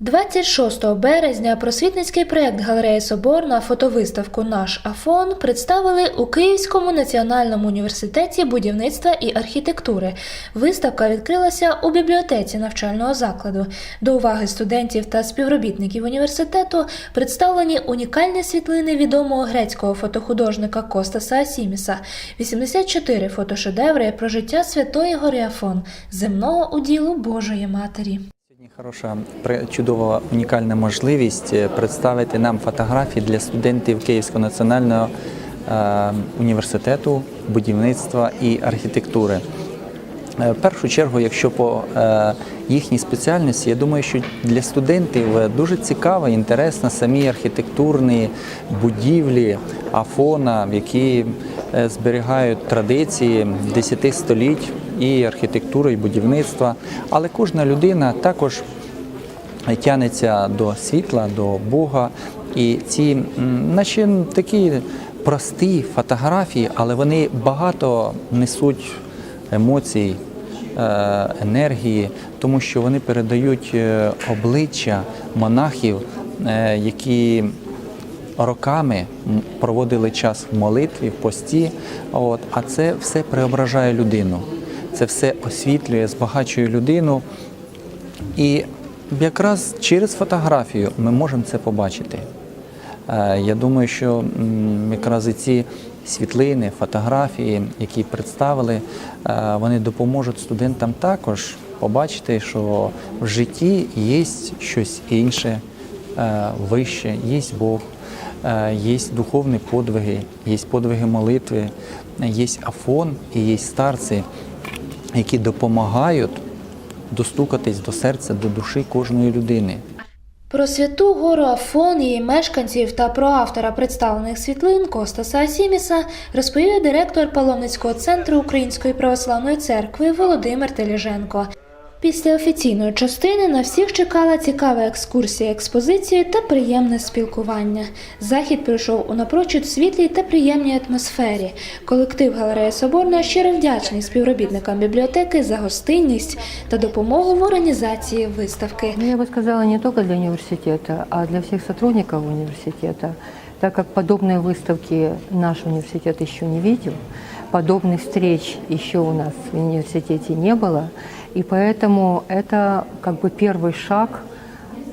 26 березня просвітницький проєкт Галереї Соборна фотовиставку Наш Афон представили у Київському національному університеті будівництва і архітектури. Виставка відкрилася у бібліотеці навчального закладу. До уваги студентів та співробітників університету представлені унікальні світлини відомого грецького фотохудожника Костаса Асіміса, 84 фотошедеври про життя Святої Гори Афон, земного уділу Божої Матері. Хороша, чудова, унікальна можливість е, представити нам фотографії для студентів Київського національного е, університету будівництва і архітектури. Е, В першу чергу, якщо по їхній спеціальності, я думаю, що для студентів дуже цікаво, інтересно самі архітектурні будівлі Афона, які зберігають традиції 10 століть і архітектури, і будівництва. Але кожна людина також тягнеться до світла, до Бога. І ці наші такі прості фотографії, але вони багато несуть емоцій, е, енергії, тому що вони передають е, обличчя монахів, е, які роками проводили час в молитві, в пості. От, а це все преображає людину. Це все освітлює, збагачує людину. І якраз через фотографію ми можемо це побачити. Е, Я думаю, що якраз і ці світлини, фотографії, які представили, е, вони допоможуть студентам також побачити, що в житті є щось інше, е, вище, є Бог, є духовні подвиги, є подвиги молитви, є Афон і є старці, які допомагають достукатись до серця, до душі кожної людини. Про святу гору Афон, її мешканців та про автора представлених світлин Костаса Асіміса розповів директор паломницького центру Української православної церкви Володимир Теліженко. Після офіційної частини на всіх чекала цікава екскурсія експозиції та приємне спілкування. Захід пройшов у напрочуд світлій та приємній атмосфері. Колектив галереї Соборна щиро вдячний співробітникам бібліотеки за гостинність та допомогу в організації виставки. Ну, я бы сказала, не только для университета, а для всех сотрудников университета, так как подобные выставки наш университет еще не видел, подобных встреч еще у нас в университете не было, и поэтому это как бы первый шаг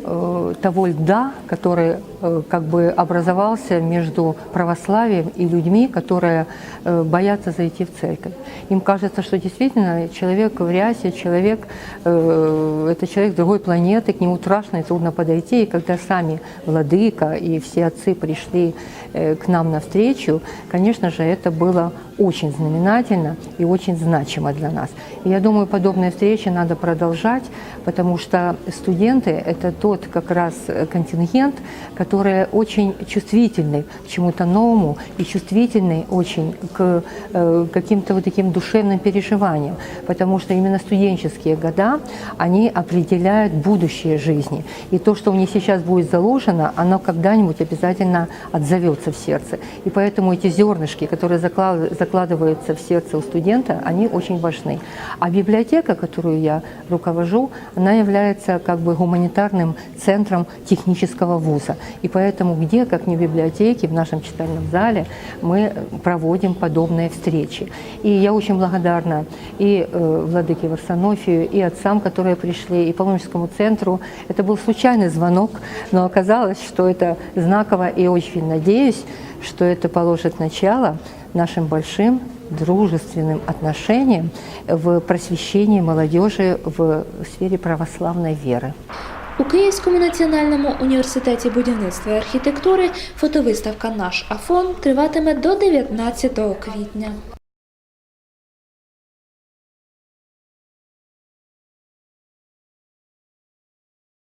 э, того льда, который э, как бы образовался между православием и людьми, которые э, боятся зайти в церковь. Им кажется, что действительно человек в рясе, человек, э, это человек другой планеты, к нему страшно и трудно подойти. И когда сами владыка и все отцы пришли э, к нам навстречу, конечно же, это было очень знаменательно и очень значимо для нас. И я думаю, подобные встречи надо продолжать, потому что студенты – это тот как раз э, контингент, который очень чувствительный к чему-то новому и чувствительный очень к э, каким-то вот таким душевным переживаниям, потому что именно студенческие года, они определяют будущее жизни. И то, что у них сейчас будет заложено, оно когда-нибудь обязательно отзовется в сердце. И поэтому эти зернышки, которые заклад- закладываются в сердце у студента, они очень важны. А библиотека, которую я руковожу, она является как бы гуманитарным центром технического вуза. И поэтому где, как не в библиотеке, в нашем читальном зале, мы проводим подобные встречи. И я очень благодарна и э, Владыке Варсонофию, и отцам, которые пришли, и паломническому центру. Это был случайный звонок, но оказалось, что это знаково, и очень надеюсь, что это положит начало нашим большим дружественным отношениям в просвещении молодежи в сфере православной веры. Київському національному університеті будівництва і архітектури фотовиставка Наш Афон триватиме до 19 квітня.